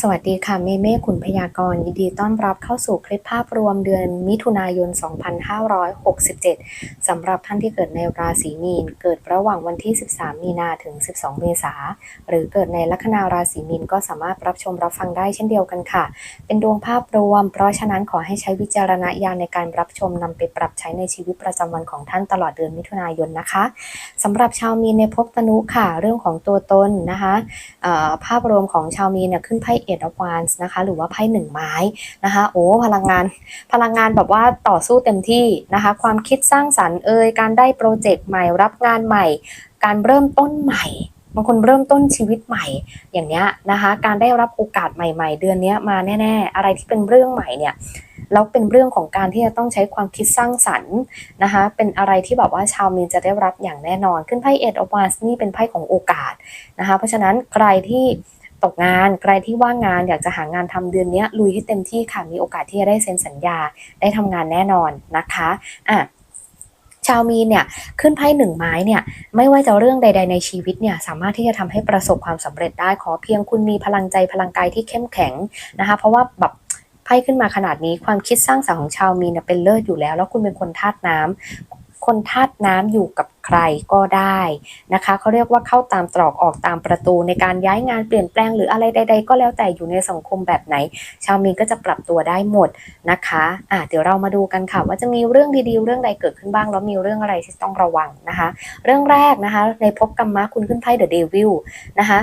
สวัสดีค่ะเมเม่ขุนพยากรณ์ยินดีต้อนรับเข้าสู่คลิปภาพรวมเดือนมิถุนายน 2567 สำหรับท่านที่เกิดในราศีมีน เกิดระหว่างวันที่ 13 มีนาถึง 12 เมษาหรือเกิดในลัคนาราศีมีนก็สามารถรับชมรับฟังได้เช่นเดียวกันค่ะ เป็นดวงภาพรวม เพราะฉะนั้นขอให้ใช้วิจารณญาณในการรับชมนำไปปรับใช้ในชีวิตประจำวันของท่านตลอดเดือนมิถุนายนนะคะสำหรับชาวมีนในภพตนุค่ะ เรื่องของตัวตนนะคะภาพรวมของชาวมีนเนี่ยขึ้นไพ่เอ็ดอวานส์นะคะหรือว่าไพ่หนึ่งไม้นะคะโอ้พลังงานพลังงานแบบว่าต่อสู้เต็มที่นะคะความคิดสร้างสรรค์เอ่ยการได้โปรเจกต์ใหม่รับงานใหม่ การเริ่มต้นใหม่บางคนเริ่มต้นชีวิตใหม่อย่างเนี้ยนะคะการได้รับโอกาสใหม่ๆ เดือนนี้มาแน่ ๆ อะไรที่เป็นเรื่องใหม่เนี่ยแล้วเป็นเรื่องของการที่จะต้องใช้ความคิดสร้างสรรค์นะคะเป็นอะไรที่แบบว่าชาวมีนจะได้รับอย่างแน่นอน ขึ้นไพ่เอ็ดออฟวานส์นี่เป็นไพ่ของโอกาสนะคะเพราะฉะนั้นใครที่ ตกงานใครที่ว่างงานอยากจะหางานทำเดือนนี้ลุยให้เต็มที่ค่ะมีโอกาสที่จะได้เซ็นสัญญาได้ทำงานแน่นอนนะคะอะชาวมีนเนี่ยขึ้นไพ่หนึ่งไม้เนี่ยไม่ว่าจะเรื่องใด ๆ ในชีวิตเนี่ยสามารถที่จะทำให้ประสบความสำเร็จได้ขอเพียงคุณมีพลังใจพลังกายที่เข้มแข็งนะคะเพราะว่าแบบไพ่ขึ้นมาขนาดนี้ความคิดสร้างสรรค์ของชาวมีนเนี่ยเป็นเลิศอยู่แล้ว แล้วคุณเป็นคนธาตุน้ำคนธาตุน้ำอยู่กับ ใครก็ได้นะคะเขาเรียกว่าเข้าตามตรอกออกตามประตูในการย้ายงานเปลี่ยนแปลงหรืออะไรใด ๆ ก็แล้วแต่อยู่ในสังคมแบบไหน ชาวมีนก็จะปรับตัวได้หมดนะคะอะเดี๋ยวเรามาดูกันค่ะ ว่าจะมีเรื่องดีๆ เรื่องใดเกิดขึ้นบ้างแล้วมีเรื่องอะไรที่ต้องระวังนะคะ เรื่องแรกนะคะ ในภพกรรมะคุณขึ้นไพ่เดอะเดวิลนะคะ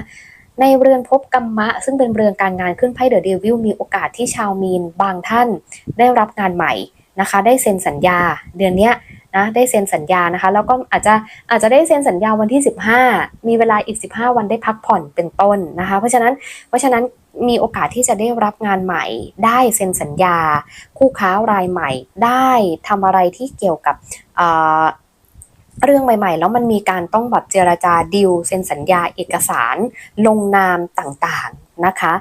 ในเรือนภพกรรมะ ซึ่งเป็นเรือนการงานขึ้นไพ่เดอะเดวิลมีโอกาสที่ชาวมีนบางท่านได้รับงานใหม่นะคะ ได้เซ็นสัญญา เดือนเนี้ย นะได้เซ็นสัญญานะคะ แล้วก็อาจจะอาจจะได้เซ็นสัญญาวันที่ 15 มีเวลาอีก 15 วันได้พักผ่อนเป็นต้นนะคะ เพราะฉะนั้นเพราะฉะนั้นมีโอกาสที่จะได้รับงานใหม่ ได้เซ็นสัญญา คู่ค้ารายใหม่ ได้ทำอะไรที่เกี่ยวกับเรื่องใหม่ๆ แล้วมันมีการต้องแบบเจราจาดิวเซ็นสัญญาเอกสาร ลงนามต่างๆ นะคะ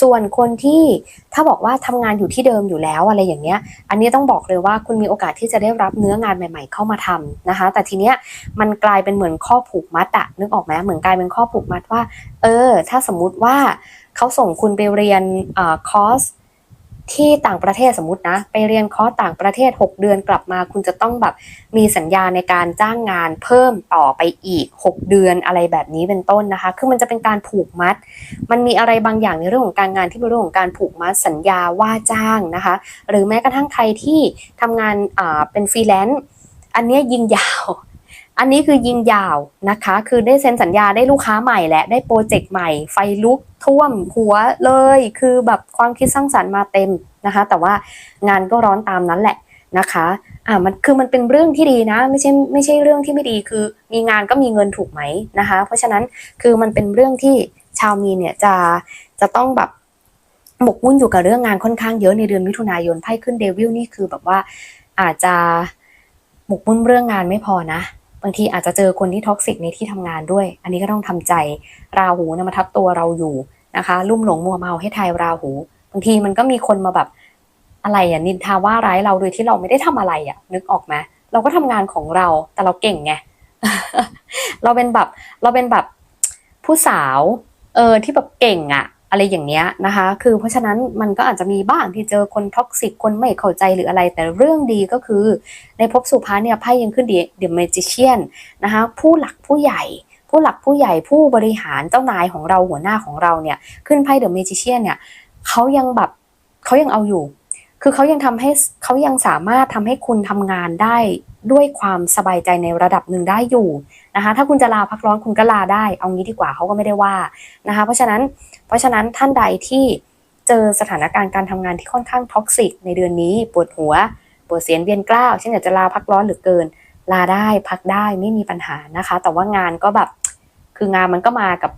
ส่วนคนที่ถ้าบอกว่าทำงานอยู่ที่เดิมอยู่แล้วอะไรอย่างเงี้ย อันนี้ต้องบอกเลยว่าคุณมีโอกาสที่จะได้รับเนื้องานใหม่ ๆ เข้ามาทำนะคะ แต่ทีเนี้ยมันกลายเป็นเหมือนข้อผูกมัดอะนึกออกไหมเหมือนกลายเป็นข้อผูกมัดว่า เออ ถ้าสมมุติว่าเขาส่งคุณไปเรียนคอร์ส ที่ต่างประเทศสมมตินะ ไปเรียนคอร์สต่างประเทศ 6 เดือนกลับมา คุณจะต้องแบบมีสัญญาในการจ้างงานเพิ่มต่อไปอีก 6 เดือนอะไรแบบนี้เป็นต้นนะคะ คือมันจะเป็นการผูกมัด มันมีอะไรบางอย่างในเรื่องของการงานที่เป็นเรื่องของการผูกมัดสัญญาว่าจ้างนะคะ หรือแม้กระทั่งใครที่ทำงานเป็นฟรีแลนซ์อันนี้ยิงยาว อันนี้คือยิงยาวนะคะ คือได้เซ็นสัญญาได้ลูกค้าใหม่และได้โปรเจกต์ใหม่ ไฟลุกท่วมหัวเลย คือแบบความคิดสร้างสรรค์มาเต็มนะคะ แต่ว่างานก็ร้อนตามนั้นแหละนะคะอ่ามันคือมันเป็นเรื่องที่ดีนะ ไม่ใช่ไม่ใช่เรื่องที่ไม่ดีคือมีงานก็มีเงินถูกไหมนะคะ เพราะฉะนั้นคือมันเป็นเรื่องที่ชาวมีเนี่ยจะจะต้องแบบหมกมุ่นอยู่กับเรื่องงานค่อนข้างเยอะในเดือนมิถุนายนไพ่ขึ้นเดวิลนี่คือแบบว่าอาจจะหมกมุ่นเรื่องงานไม่พอนะ บางทีอาจจะเจอคนที่ท็อกซิกในที่ทำงานด้วย อันนี้ก็ต้องทำใจ ราหูนะมาทับตัวเราอยู่นะคะ ลุ่มหลงมัวเมาให้ทายราหู บางทีมันก็มีคนมาแบบอะไรอะนินทาว่าร้ายเราโดยที่เราไม่ได้ทำอะไรอะ นึกออกไหมเราก็ทำงานของเราแต่เราเก่งไงเราเป็นแบบเราเป็นแบบผู้สาวเออที่แบบเก่งอะ อะไรอย่างเนี้ยนะคะ คือเพราะฉะนั้นมันก็อาจจะมีบ้างที่เจอคนท็อกซิกคนไม่เข้าใจหรืออะไร แต่เรื่องดีก็คือ ในภพสุภาเนี่ยไพ่ยังขึ้นดีเดอะเมจิเชียนนะคะผู้หลักผู้ใหญ่ผู้หลักผู้ใหญ่ผู้บริหารเจ้านายของเราหัวหน้าของเราเนี่ยขึ้นไพ่เดอะเมจิเชียนเนี่ยเขายังแบบเขายังเอาอยู่ คือเขายังทำให้เขายังสามารถทำให้คุณทำงานได้ด้วยความสบายใจในระดับหนึ่งได้อยู่นะคะ ถ้าคุณจะลาพักร้อนคุณก็ลาได้ เอางี้ดีกว่าเขาก็ไม่ได้ว่านะคะ เพราะฉะนั้น เพราะฉะนั้นท่านใดที่เจอสถานการณ์การทำงานที่ค่อนข้างท็อกซิกในเดือนนี้ปวดหัวปวดเสียนเวียนกล้าวเช่นอยากจะลาพักร้อนหรือเกิน ลาได้พักได้ไม่มีปัญหานะคะ แต่ว่างานก็แบบคืองานมันก็มากับ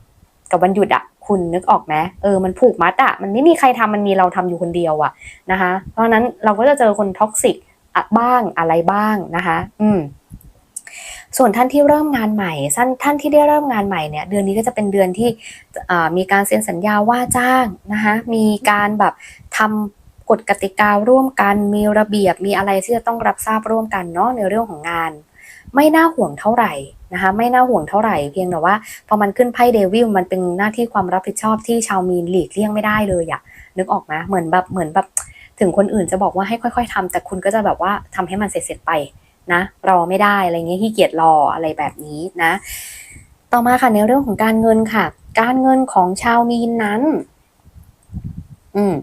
กับวันหยุดอะ คุณนึกออกไหมเออมันผูกมัดอะมันไม่มีใครทำมันมีเราทำอยู่คนเดียวอะนะคะ เพราะนั้นเราก็จะเจอคนท็อกซิกบ้างอะไรบ้างนะคะ อืมส่วนท่านที่เริ่มงานใหม่ท่านท่านที่ได้เริ่มงานใหม่เนี่ย เดือนนี้ก็จะเป็นเดือนที่มีการเซ็นสัญญาว่าจ้างนะคะมีการแบบทำกฎกติการ่วมกัน มีระเบียบมีอะไรที่จะต้องรับทราบร่วมกันเนาะในเรื่องของงาน ไม่น่าห่วงเท่าไหร่ นะคะไม่น่าห่วงเท่าไหร่เพียงแต่ว่าพอมันขึ้นไพ่เดวิลมันเป็นหน้าที่ความรับผิดชอบที่ชาวมีนหลีกเลี่ยงไม่ได้เลยอะนึกออกไหมเหมือนแบบเหมือนแบบถึงคนอื่นจะบอกว่าให้ค่อย ๆทำแต่คุณก็จะแบบว่าทำให้มันเสร็จๆไปนะรอไม่ได้อะไรเงี้ยขี้เกียจรออะไรแบบนี้นะ ต่อมาค่ะในเรื่องของการเงินค่ะ การเงินของชาวมีนนั้น อืม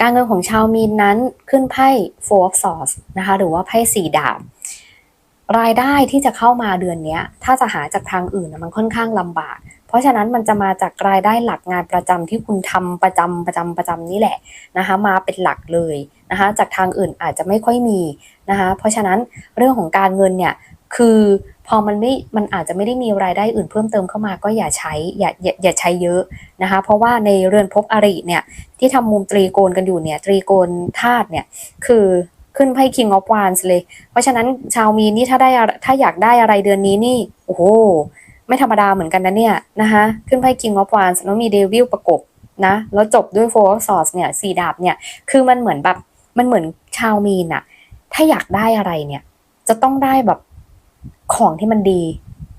การเงินของชาวมีนนั้นขึ้นไพ่ Four of Swords นะคะ หรือว่าไพ่สี่ดาบ รายได้ที่จะเข้ามาเดือนนี้ถ้าจะหาจากทางอื่นมันค่อนข้างลำบาก เพราะฉะนั้นมันจะมาจากรายได้หลักงานประจำที่คุณทำประจำประจำประจำนี่แหละนะคะมาเป็นหลักเลยนะคะจากทางอื่นอาจจะไม่ค่อยมีนะคะเพราะฉะนั้นเรื่องของการเงินเนี่ยคือพอมันไม่ มันอาจจะไม่ได้มีรายได้อื่นเพิ่มเติมเข้ามาก็อย่าใช้ อย่าอย่าอย่าใช้เยอะนะคะ เพราะว่าในเรือนภพอริเนี่ยที่ทำมุมตรีโกณกันอยู่เนี่ยตรีโกณธาตุเนี่ยคือ ขึ้นไพ่ King of Wands เลย เพราะฉะนั้นชาวมีนนี่ถ้าได้ถ้าอยากได้อะไรเดือนนี้นี่ โอ้โห ไม่ธรรมดาเหมือนกันนะเนี่ยนะคะ ขึ้นไพ่ King of Wands แล้วมีเดวิลประกบนะ แล้วจบด้วย Four of Swords เนี่ยสี่ดาบเนี่ย คือมันเหมือนแบบ มันเหมือนชาวมีนอะถ้าอยากได้อะไรเนี่ย จะต้องได้แบบของที่มันดี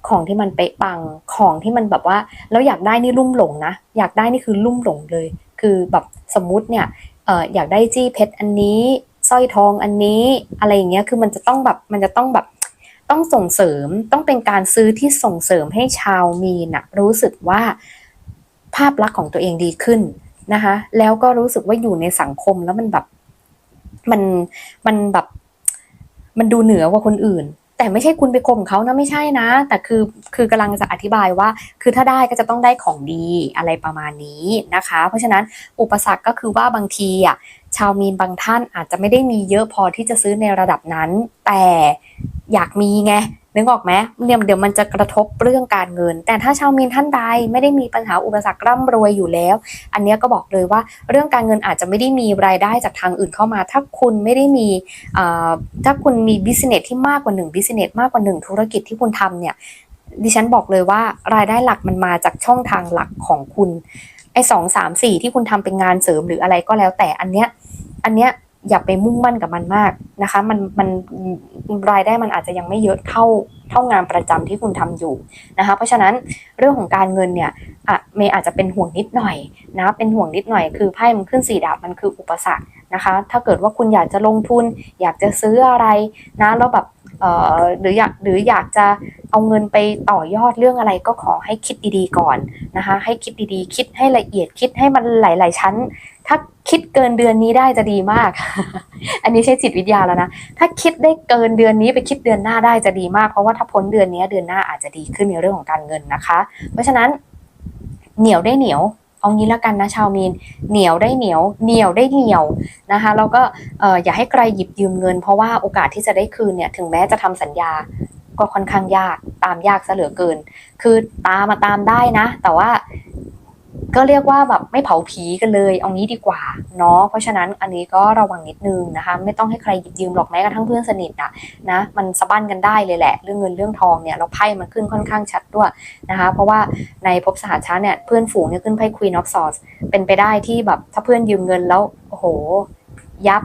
ของที่มันเป๊ะปังของที่มันแบบว่าแล้วอยากได้นี่ลุ่มหลงนะ อยากได้นี่คือลุ่มหลงเลย คือแบบสมมุติเนี่ยเอออยากได้จี้เพชรอันนี้ สร้อยทองอันนี้อะไรอย่างเงี้ยคือมันจะต้องแบบมันจะต้องแบบต้องส่งเสริมต้องเป็นการซื้อที่ส่งเสริมให้ชาวมีนะรู้สึกว่าภาพลักษณ์ของตัวเองดีขึ้นนะคะแล้วก็รู้สึกว่าอยู่ในสังคมแล้วมันแบบมันมันแบบมันดูเหนือกว่าคนอื่น แต่ไม่ใช่คุณไปข่มเขานะไม่ใช่นะ แต่คือคือกำลังจะอธิบายว่า คือถ้าได้ก็จะต้องได้ของดีอะไรประมาณนี้นะคะ เพราะฉะนั้นอุปสรรคก็คือว่าบางทีอะ ชาวมีนบางท่านอาจจะไม่ได้มีเยอะพอที่จะซื้อในระดับนั้น แต่อยากมีไงนึกออกไหมเนี่ยเดี๋ยวมันจะกระทบเรื่องการเงิน แต่ถ้าชาวมีนท่านใดไม่ได้มีปัญหาอุปสรรคร่ำรวยอยู่แล้ว อันนี้ก็บอกเลยว่าเรื่องการเงินอาจจะไม่ได้มีรายได้จากทางอื่นเข้ามา ถ้าคุณไม่ได้มีถ้าคุณมีบิสเนสที่มากกว่าหนึ่งบิสเนสมากกว่าหนึ่งธุรกิจที่คุณทำเนี่ยดิฉันบอกเลยว่ารายได้หลักมันมาจากช่องทางหลักของคุณ ไอ้สองสามสี่ที่คุณทำเป็นงานเสริมหรืออะไรก็แล้วแต่อันเนี้ยอันเนี้ยอย่าไปมุ่งมั่นกับมันมากนะคะ มันมันรายได้มันอาจจะยังไม่เยอะเท่าเท่างานประจำที่คุณทำอยู่นะคะ เพราะฉะนั้นเรื่องของการเงินเนี่ยอะเมย์อาจจะเป็นห่วงนิดหน่อยนะเป็นห่วงนิดหน่อยคือไพ่มันขึ้นสี่ดาบมันคืออุปสรรคนะคะ ถ้าเกิดว่าคุณอยากจะลงทุน อยากจะซื้ออะไรนะแล้วแบบ หรืออยากหรืออยากจะเอาเงินไปต่อยอดเรื่องอะไรก็ขอให้คิดดีๆก่อนนะคะให้คิดดีๆ คิดให้ละเอียดคิดให้มันหลาย ๆ ชั้น ถ้าคิดเกินเดือนนี้ได้จะดีมาก อันนี้ใช้จิตวิทยาแล้วนะถ้าคิดได้เกินเดือนนี้ไปคิดเดือนหน้าได้จะดีมากเพราะว่าถ้าพ้นเดือนนี้เดือนหน้าอาจจะดีขึ้นในเรื่องของการเงินนะคะ เพราะฉะนั้นเหนียวได้เหนียว เอางี้แล้วกันนะชาวมีนเหนียวได้เหนียวเหนียวได้เหนียวนะคะแล้วก็ออย่าให้ใครหยิบยืมเงิน เพราะว่าโอกาสที่จะได้คืนเนี่ยถึงแม้จะทำสัญญาก็ค่อนข้างยากตามยากซะเหลือเกิน คือตามมาตามได้นะ แต่ว่า ก็เรียกว่าแบบไม่เผาผีกันเลย เอางี้ดีกว่าเนาะเพราะฉะนั้นอันนี้ก็ระวังนิดนึงนะคะ ไม่ต้องให้ใครหยิบยืมหรอกแม้กระทั่งเพื่อนสนิทอะนะมันสะบั้นกันได้เลยแหละ เรื่องเงินเรื่องทองเนี่ยเราไพ่มันขึ้นค่อนข้างชัดด้วยนะคะ เพราะว่าในภพสหัสช้าเนี่ยเพื่อนฝูงเนี่ยขึ้นไพ่ Queen of Swords เป็นไปได้ที่แบบถ้าเพื่อนยืมเงินแล้วโอ้โหยับ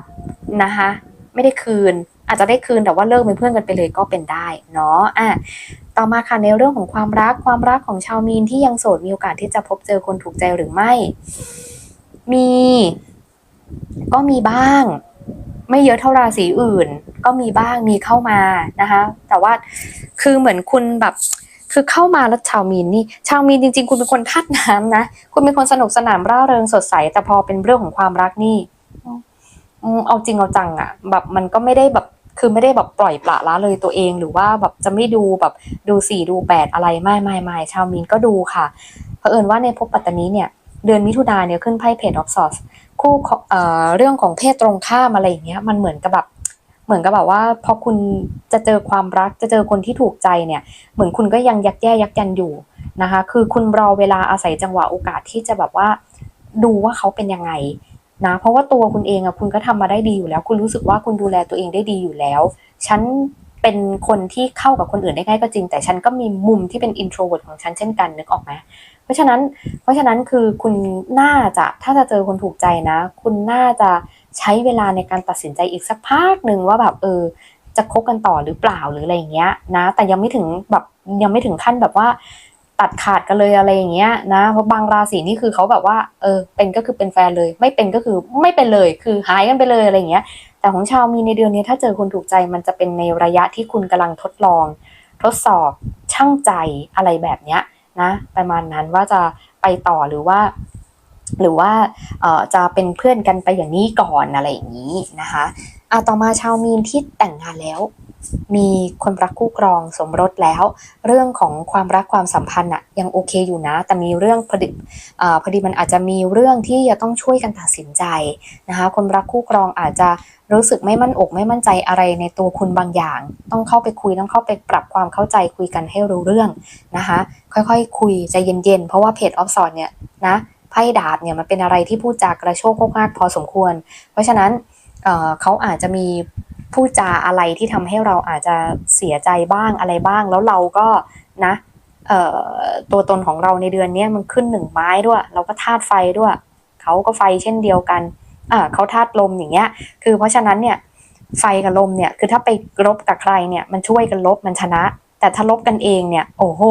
นะคะ ไม่ได้คืน อาจจะได้คืนแต่ว่าเลิกเป็นเพื่อนกันไปเลยก็เป็นได้เนาะอะต่อมาค่ะในเรื่องของความรักความรักของชาวมีนที่ยังโสดมีโอกาสที่จะพบเจอคนถูกใจหรือไม่ มี ก็มีบ้าง ไม่เยอะเท่าราศีอื่น ก็มีบ้างมีเข้ามานะคะ แต่ว่าคือเหมือนคุณแบบคือเข้ามาแล้วชาวมีนนี่ชาวมีนจริง ๆ คุณเป็นคนธาตุน้ำนะคุณเป็นคนสนุกสนานร่าเริงสดใส แต่พอเป็นเรื่องของความรักนี่เอาจริงเอาจังอะแบบมันก็ไม่ได้แบบ คือไม่ได้แบบปล่อยปละละเลยตัวเอง หรือว่าแบบจะไม่ดูแบบดูสี่ดูแปดอะไรไม่ไม่ไม่ชาวมีนก็ดูค่ะเผอิญว่าในภพปัตตานีเนี่ยเดือนมิถุนาเนี่ยขึ้นไพ่เพจออฟซอสคู่เอ่อเรื่องของเพศตรงข้ามอะไรอย่างเงี้ยมันเหมือนกับแบบเหมือนกับแบบว่าพอคุณจะเจอความรักจะเจอคนที่ถูกใจเนี่ยเหมือนคุณก็ยังยักแย่ยักยันอยู่นะคะ คือคุณรอเวลาอาศัยจังหวะโอกาสที่จะแบบว่าดูว่าเขาเป็นยังไง นะเพราะว่าตัวคุณเองอะคุณก็ทำมาได้ดีอยู่แล้ว คุณรู้สึกว่าคุณดูแลตัวเองได้ดีอยู่แล้ว ฉันเป็นคนที่เข้ากับคนอื่นได้ง่ายก็จริง แต่ฉันก็มีมุมที่เป็น introvert ของฉันเช่นกันนึกออกไหมเพราะฉะนั้น เพราะฉะนั้นคือคุณน่าจะถ้าจะเจอคนถูกใจนะ คุณน่าจะใช้เวลาในการตัดสินใจอีกสักพักหนึ่งว่าแบบเออ จะคบกันต่อหรือเปล่าหรืออะไรอย่างเงี้ยนะ แต่ยังไม่ถึงแบบยังไม่ถึงขั้นแบบว่า ตัดขาดกันเลยอะไรอย่างเงี้ยนะเพราะบางราศีนี่คือเขาแบบว่าเออเป็นก็คือเป็นแฟนเลย ไม่เป็นก็คือไม่เป็นเลยคือหายกันไปเลยอะไรอย่างเงี้ย แต่ของชาวมีในเดือนนี้ถ้าเจอคนถูกใจมันจะเป็นในระยะที่คุณกำลังทดลอง ทดสอบช่างใจอะไรแบบเนี้ยนะประมาณนั้นว่าจะไปต่อหรือว่า หรือว่าเออจะเป็นเพื่อนกันไปอย่างนี้ก่อนอะไรอย่างนี้นะคะอะต่อมาชาวมีนที่แต่งงานแล้ว มีคนรักคู่ครองสมรสแล้ว เรื่องของความรักความสัมพันธ์อะยังโอเคอยู่นะ แต่มีเรื่องพอดีอพอดีมันอาจจะมีเรื่องที่จะต้องช่วยกันตัดสินใจนะคะ คนรักคู่ครองอาจจะรู้สึกไม่มั่นอกไม่มั่นใจอะไรในตัวคุณบางอย่าง ต้องเข้าไปคุยต้องเข้าไปปรับความเข้าใจคุยกันให้รู้เรื่องนะคะ ค่อยๆคุยใจเย็นๆ เพราะว่าเพจออฟสอนเนี่ยนะไพ่ดาบเนี่ยมันเป็นอะไรที่พูดจากกระโชกโคกฮากพอสมควร เพราะฉะนั้นเเขาอาจจะมี พูดจาอะไรที่ทำให้เราอาจจะเสียใจบ้างอะไรบ้าง แล้วเราก็นะเอ่อตัวตนของเราในเดือนเนี้ยมันขึ้นหนึ่งไม้ด้วย เราก็ธาตุไฟด้วยเขาก็ไฟเช่นเดียวกันอ่าเขาธาตุลมอย่างเงี้ย คือเพราะฉะนั้นเนี่ยไฟกับลมเนี่ยคือถ้าไปรบกับใครเนี่ยมันช่วยกันลบมันชนะ แต่ถ้าลบกันเองเนี่ย โอ้โห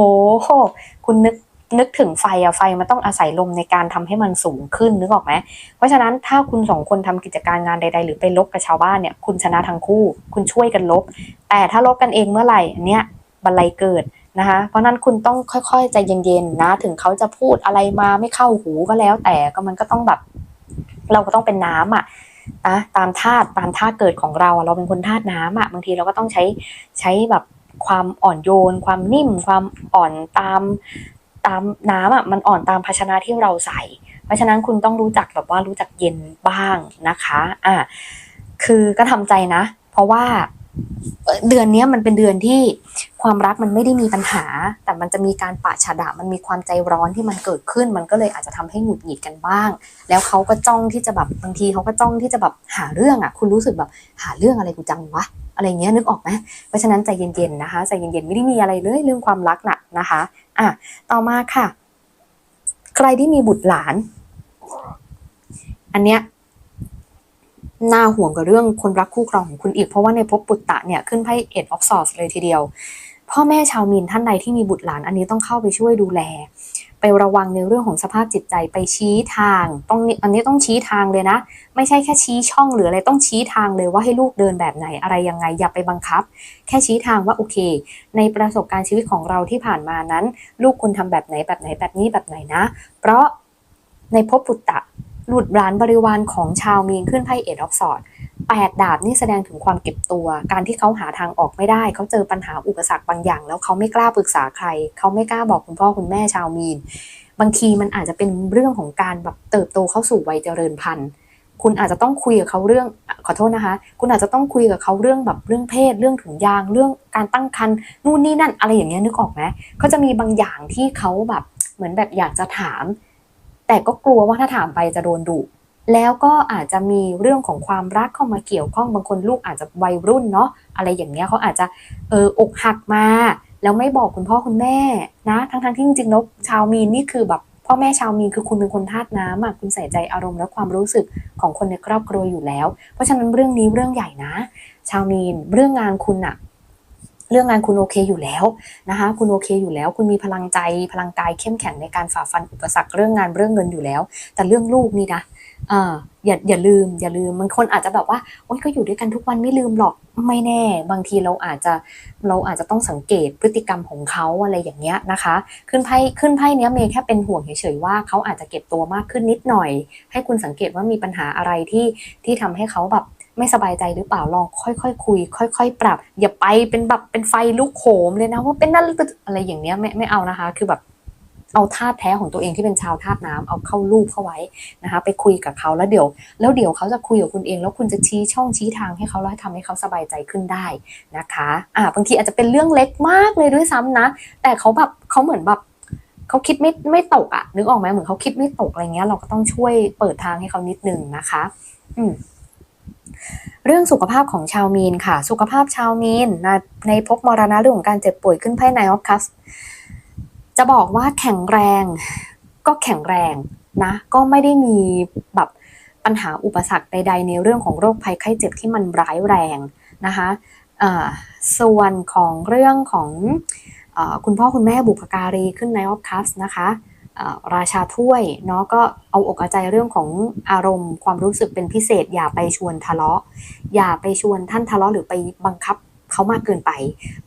คุณนึก นึกถึงไฟอะไฟมันต้องอาศัยลมในการทำให้มันสูงขึ้นนึกออกไหมเพราะฉะนั้นถ้าคุณสองคนทำกิจการงานใด ๆ หรือไปลบกับชาวบ้านเนี่ยคุณชนะทั้งคู่ คุณช่วยกันลบ แต่ถ้าลบกันเองเมื่อไหร่เนี้ยบันไลเกิดนะคะเพราะนั้นคุณต้องค่อยๆใจเย็นๆนะถึงเขาจะพูดอะไรมาไม่เข้าหูก็แล้ว แต่ก็มันก็ต้องแบบ เราก็ต้องเป็นน้ำอะนะตามธาตุตามธาตุเกิดของเราอะเราเป็นคนธาตุน้ำอะบางทีเราก็ต้องใช้ใช้แบบความอ่อนโยน ความนิ่ม ความอ่อนตาม ตามน้ำอะมันอ่อนตามภาชนะที่เราใส่ เพราะฉะนั้นคุณต้องรู้จักแบบว่ารู้จักเย็นบ้างนะคะอะคือก็ทำใจนะ เพราะว่าเดือนนี้มันเป็นเดือนที่ความรักมันไม่ได้มีปัญหา แต่มันจะมีการปะฉะดะมันมีความใจร้อนที่มันเกิดขึ้น มันก็เลยอาจจะทำให้หงุดหงิดกันบ้าง แล้วเขาก็จ้องที่จะแบบบางทีเขาก็จ้องที่จะแบบหาเรื่องอะ คุณรู้สึกแบบหาเรื่องอะไรกูจังวะอะไรเงี้ยนึกออกไหมเพราะฉะนั้นใจเย็นๆนะคะใจเย็นๆไม่ได้มีอะไรเลยเรื่องความรักน่ะนะคะ อะต่อมาค่ะ ใครที่มีบุตรหลาน อันเนี้ยน่าห่วงกับเรื่องคนรักคู่ครองของคุณอีก เพราะว่าในภพปุตตะเนี่ยขึ้นไพ่เอ็ดออฟสอสเลยทีเดียว พ่อแม่ชาวมีนท่านใดที่มีบุตรหลาน อันนี้ต้องเข้าไปช่วยดูแล ไประวังในเรื่องของสภาพจิตใจไปชี้ทางต้องอันนี้ต้องชี้ทางเลยนะ ไม่ใช่แค่ชี้ช่องหรืออะไรต้องชี้ทางเลยว่าให้ลูกเดินแบบไหนอะไรยังไงอย่าไปบังคับ แค่ชี้ทางว่าโอเค ในประสบการณ์ชีวิตของเราที่ผ่านมานั้น ลูกคุณทำแบบไหนแบบไหนแบบนี้แบบไหนนะ เพราะในภพปุตตะหลุดร้านบริวารของชาวมีนขึ้นไพ่เอ็ดออฟสอด แปดาบนี่แสดงถึงความเก็บตัว การที่เขาหาทางออกไม่ได้ เขาเจอปัญหาอุปสรรคบางอย่าง แล้วเขาไม่กล้าปรึกษาใคร เขาไม่กล้าบอกคุณพ่อคุณแม่ชาวมีน บางทีมันอาจจะเป็นเรื่องของการแบบเติบโตเข้าสู่วัยเจริญพันธุ์คุณอาจจะต้องคุยกับเขาเรื่องขอโทษนะคะ คุณอาจจะต้องคุยกับเขาเรื่องแบบเรื่องเพศ เรื่องถุงยาง เรื่องการตั้งครรภ์นู่นนี่นั่นอะไรอย่างเงี้ยนึกออกไหมเขาจะมีบางอย่างที่เขาแบบเหมือนแบบอยากจะถาม แต่ก็กลัวว่าถ้าถามไปจะโดนดุ แล้วก็อาจจะมีเรื่องของความรักเข้ามาเกี่ยวข้องบางคนลูกอาจจะวัยรุ่นเนาะอะไรอย่างเงี้ยเขาอาจจะเอออกหักมา แล้วไม่บอกคุณพ่อคุณแม่นะ ทั้งๆที่จริงๆแล้วชาวมีนนี่คือแบบพ่อแม่ชาวมีนคือคุณเป็นคนธาตุน้ำอะคุณใส่ใจอารมณ์และความรู้สึกของคนในครอบครัวอยู่แล้ว เพราะฉะนั้นเรื่องนี้เรื่องใหญ่นะ ชาวมีนเรื่องงานคุณอะ เรื่องงานคุณโอเคอยู่แล้วนะคะ คุณโอเคอยู่แล้ว คุณมีพลังใจพลังกายเข้มแข็งในการฝ่าฟันอุปสรรคเรื่องงานเรื่องเงินอยู่แล้ว แต่เรื่องลูกนี่นะเอ่าอย่าอย่าลืม อย่าลืมบางคนอาจจะแบบว่าโอ๊ยก็อยู่ด้วยกันทุกวันไม่ลืมหรอกไม่แน่ บางทีเราอาจจะเราอาจจะต้องสังเกตพฤติกรรมของเขาอะไรอย่างเงี้ยนะคะ ขึ้นไพ่ขึ้นไพ่เนี้ยเมย์แค่เป็นห่วงเฉยๆว่าเขาอาจจะเก็บตัวมากขึ้นนิดหน่อย ให้คุณสังเกตว่ามีปัญหาอะไรที่ที่ทำให้เขาแบบ ไม่สบายใจหรือเปล่าลองค่อยๆคคุย ค่อย ๆ ปรับ อย่าไปเป็นแบบเป็นไฟลุกโหมเลยนะว่าเป็นนั่นอะไรอย่างเนี้ยไม่ไม่เอานะคะ คือแบบเอาธาตุแท้ของตัวเองที่เป็นชาวธาตุน้ำเอาเข้ารูปเข้าไว้นะคะ ไปคุยกับเขาแล้วเดี๋ยว แล้วเดี๋ยวเขาจะคุยกับคุณเอง แล้วคุณจะชี้ช่องชี้ทางให้เขาแล้วทำให้เขาสบายใจขึ้นได้นะคะอ่าบางทีอาจจะเป็นเรื่องเล็กมากเลยด้วยซ้ำนะ แต่เขาแบบเขาเหมือนแบบเขาคิดไม่ไม่ตกอะนึกออกไหมเหมือนเขาคิดไม่ตกอะไรเงี้ย เราก็ต้องช่วยเปิดทางให้เขานิดนึงนะคะ อืม เรื่องสุขภาพของชาวมีนค่ะ สุขภาพชาวมีนในภพมรณะเรื่องของการเจ็บป่วยขึ้นไพ่ไนออฟคัสจะบอกว่าแข็งแรงก็แข็งแรงนะ ก็ไม่ได้มีแบบปัญหาอุปสรรคใด ๆ ในเรื่องของโรคภัยไข้เจ็บที่มันร้ายแรงนะคะส่วนของเรื่องของอคุณพ่อคุณแม่บุพการีขึ้นในออฟคัสนะคะ ราชาถ้วยเนาะก็เอาอกเอาใจเรื่องของอารมณ์ ความรู้สึกเป็นพิเศษ อย่าไปชวนทะเลาะ อย่าไปชวนท่านทะเลาะหรือไปบังคับเขามากเกินไป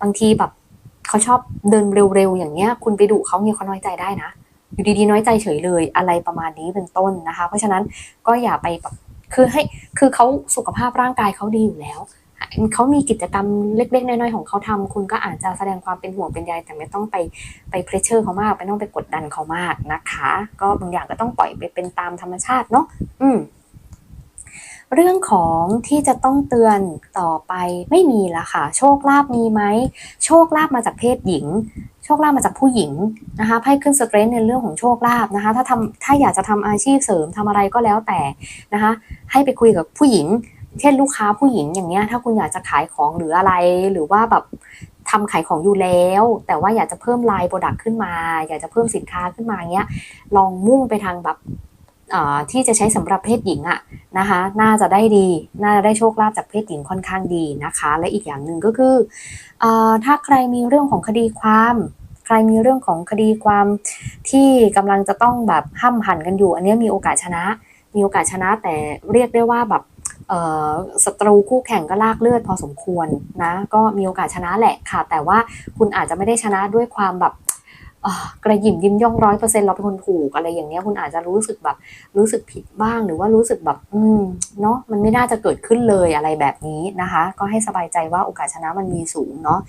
บางทีแบบเขาชอบเดินเร็วๆอย่างเงี้ย คุณไปดุเขาเนี่ยเขาน้อยใจได้นะ อยู่ดีๆน้อยใจเฉยเลยอะไรประมาณนี้เป็นต้นนะคะ เพราะฉะนั้นก็อย่าไปแบบคือให้คือเขาสุขภาพร่างกายเขาดีอยู่แล้ว เขามีกิจกรรมเล็กๆ น้อยๆ ของเขาทำคุณก็อาจจะแสดงความเป็นห่วงเป็นใยแต่ไม่ต้องไปไปเพรสเชอร์เขามากไม่ต้องไปกดดันเขามากนะคะ ก็บางอย่างก็ต้องปล่อยไปเป็นตามธรรมชาติเนาะอืมเรื่องของที่จะต้องเตือนต่อไปไม่มีละค่ะ โชคลาภมีไหมโชคลาภมาจากเพศหญิง โชคลาภมาจากผู้หญิงนะคะไพ่ขึ้นสเตรนในเรื่องของโชคลาภนะคะ ถ้าทำถ้าอยากจะทำอาชีพเสริมทำอะไรก็แล้วแต่นะคะ ให้ไปคุยกับผู้หญิง เช่นลูกค้าผู้หญิงอย่างเงี้ย ถ้าคุณอยากจะขายของหรืออะไรหรือว่าแบบทำขายของอยู่แล้ว แต่ว่าอยากจะเพิ่มไลน์โปรดักต์ขึ้นมา อยากจะเพิ่มสินค้าขึ้นมาเงี้ย ลองมุ่งไปทางแบบที่จะใช้สำหรับเพศหญิงอะนะคะ น่าจะได้ดี น่าจะได้โชคลาภจากเพศหญิงค่อนข้างดีนะคะ และอีกอย่างหนึ่งก็คืออถ้าใครมีเรื่องของคดีความ ใครมีเรื่องของคดีความที่กำลังจะต้องแบบห้ำหันกันอยู่ อันเนี้ยมีโอกาสชนะ มีโอกาสชนะแต่เรียกได้ว่าแบบ ศัตรูคู่แข่งก็ลากเลือดพอสมควรนะ ก็มีโอกาสชนะแหละค่ะ แต่ว่าคุณอาจจะไม่ได้ชนะด้วยความแบบกระหยิ่มยิ้มย่องร้อยเปอร์เซ็นต์เราเป็นคนถูกอะไรอย่างเงี้ยคุณอาจจะรู้สึกแบบรู้สึกผิดบ้างหรือว่ารู้สึกแบบ อืมเนาะมันไม่น่าจะเกิดขึ้นเลยอะไรแบบนี้นะคะ ก็ให้สบายใจว่าโอกาสชนะมันมีสูงเนาะ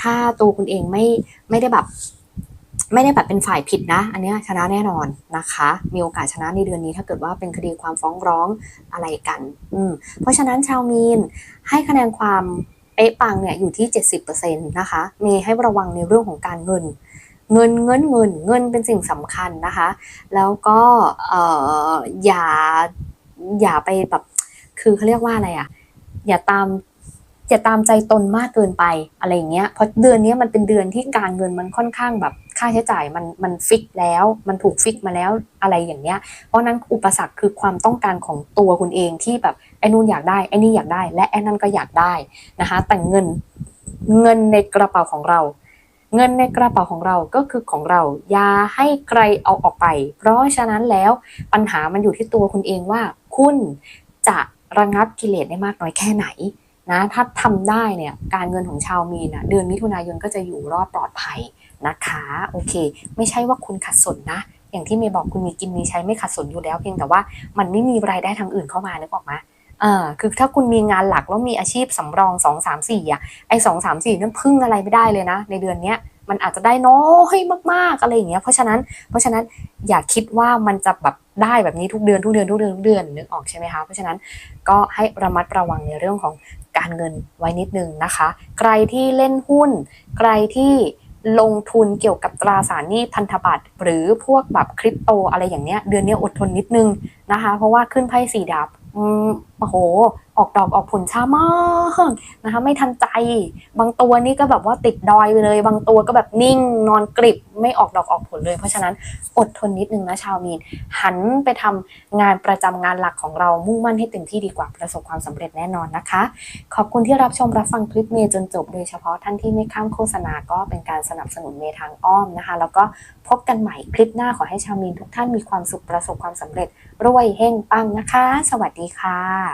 ถ้าตัวคุณเองไม่ไม่ได้แบบ ไม่ได้แบบเป็นฝ่ายผิดนะ อันนี้ชนะแน่นอนนะคะ มีโอกาสชนะในเดือนนี้ถ้าเกิดว่าเป็นคดีความฟ้องร้องอะไรกัน อืมเพราะฉะนั้นชาวมีนให้คะแนนความเป๊ะปังเนี่ยอยู่ที่ 70%นะคะ มีให้ระวังในเรื่องของการเงิน เงินเงินเงินเงินเป็นสิ่งสำคัญนะคะ แล้วก็เอ่ออย่าอย่าไปแบบคือเขาเรียกว่าอะไรอะอย่าตามอย่าตามใจตนมากเกินไปอะไรอย่างเงี้ยเพราะเดือนนี้มันเป็นเดือนที่การเงินมันค่อนข้างแบบ ค่าใช้จ่ายมันมันฟิกแล้ว มันถูกฟิกมาแล้วอะไรอย่างเงี้ย เพราะนั้นอุปสรรคคือความต้องการของตัวคุณเองที่แบบไอ้นู่นอยากได้ไอ้นี่อยากได้ และไอ้นั่นก็อยากได้นะคะแต่เงินเงินในกระเป๋าของเรา เงินในกระเป๋าของเราก็คือของเราอย่าให้ใครเอาออกไป เพราะฉะนั้นแล้วปัญหามันอยู่ที่ตัวคุณเองว่า คุณจะระงับกิเลสได้มากน้อยแค่ไหน นะถ้าทำได้เนี่ยการเงินของชาวมีนนะเดือนมิถุนายนก็จะอยู่รอดปลอดภัยนะคะโอเค ไม่ใช่ว่าคุณขัดสนนะอย่างที่เมย์บอกคุณมีกินมีใช้ไม่ขัดสนอยู่แล้ว เพียงแต่ว่ามันไม่มีรายได้ทางอื่นเข้ามานึกออกไหมเออคือถ้าคุณมีงานหลักแล้วมีอาชีพสำรองสองสามสี่อะไอ้สองสามสี่นั่นพึ่งอะไรไม่ได้เลยนะ ในเดือนเนี้ยมันอาจจะได้น้อยมากๆอะไรอย่างเงี้ยเพราะฉะนั้นเพราะฉะนั้นอย่าคิดว่ามันจะแบบได้แบบนี้ทุกเดือนทุกเดือนทุกเดือนทุกเดือนนึกออกใช่ไหมคะเพราะฉะนั้นก็ให้ระมัดระวังในเรื่องของ การเงินไว้นิดนึงนะคะ ใครที่เล่นหุ้น ใครที่ลงทุนเกี่ยวกับตราสารหนี้พันธบัตรหรือพวกแบบคริปโตอะไรอย่างเนี้ย เดือนนี้อดทนนิดนึงนะคะ เพราะว่าขึ้นไพ่สีดาบโอ้โห ออกดอกออกผลช้ามากนะคะไม่ทันใจ บางตัวนี่ก็แบบว่าติดดอยไปเลย บางตัวก็แบบนิ่งนอนกริบไม่ออกดอกออกผลเลย เพราะฉะนั้นอดทนนิดนึงนะชาวมีน หันไปทำงานประจำงานหลักของเรามุ่งมั่นให้เต็มที่ดีกว่าประสบความสำเร็จแน่นอนนะคะ ขอบคุณที่รับชมรับฟังคลิปเมย์จนจบ โดยเฉพาะท่านที่ไม่ข้ามโฆษณาก็เป็นการสนับสนุนเมย์ทางอ้อมนะคะ แล้วก็พบกันใหม่คลิปหน้าขอให้ชาวมีนทุกท่านมีความสุขประสบความสำเร็จรวยเฮงปังนะคะ สวัสดีค่ะ